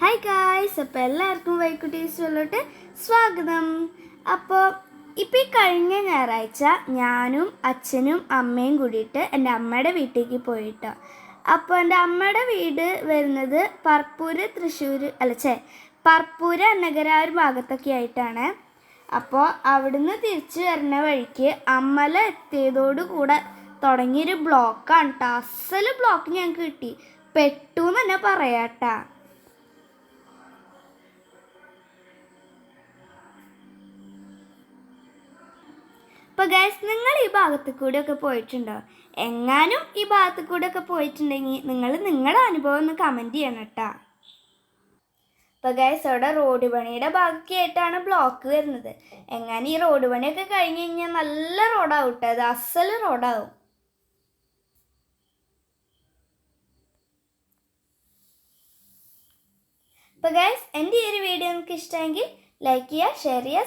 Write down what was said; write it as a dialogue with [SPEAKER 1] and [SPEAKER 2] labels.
[SPEAKER 1] Hi guys അപ്പോൾ എല്ലാവർക്കും വൈക്കുട്ടീസ് വെള്ളോട്ട് സ്വാഗതം. അപ്പോൾ ഇപ്പോൾ ഈ കഴിഞ്ഞ ഞായറാഴ്ച ഞാനും അച്ഛനും അമ്മയും കൂടിയിട്ട് എന്റെ അമ്മയുടെ വീട്ടിലേക്ക് പോയിട്ടോ. അപ്പോൾ എന്റെ അമ്മയുടെ വീട് വരുന്നത് പർപ്പൂര് തൃശ്ശൂർ അല്ല ചേ പർപ്പൂര് അന്നഗര ആ ഒരു ഭാഗത്തൊക്കെ ആയിട്ടാണ്. അപ്പോൾ അവിടുന്ന് തിരിച്ചു വരുന്ന വഴിക്ക് അമ്മല എത്തിയതോടുകൂടെ തുടങ്ങിയൊരു ബ്ലോക്കാണ് കേട്ടോ അസൽ ബ്ലോക്ക് ഞങ്ങൾക്ക് കിട്ടി. പെട്ടു എന്ന് തന്നെ പറയാട്ടാ. അപ്പോൾ ഗൈസ് നിങ്ങൾ ഈ ഭാഗത്ത് കൂടെ ഒക്കെ പോയിട്ടുണ്ടോ? എങ്ങാനും ഈ ഭാഗത്ത് കൂടെ ഒക്കെ പോയിട്ടുണ്ടെങ്കിൽ നിങ്ങൾ നിങ്ങളുടെ അനുഭവം ഒന്ന് കമന്റ് ചെയ്യണം കേട്ടോ. അപ്പോൾ ഗൈസ് അവിടെ റോഡ് പണിയുടെ ഭാഗമൊക്കെ ബ്ലോക്ക് വരുന്നത്. എങ്ങാനും ഈ റോഡ് പണിയൊക്കെ കഴിഞ്ഞ് കഴിഞ്ഞാൽ നല്ല റോഡാവും കേട്ടോ. അത് അസൽ റോഡാവും അപ്പോൾ ഗൈസ് എന്റെ ഈ ഒരു വീഡിയോ നിങ്ങൾക്ക് ഇഷ്ടമെങ്കിൽ ലൈക്ക് ചെയ്യുക ഷെയർ ചെയ്യുക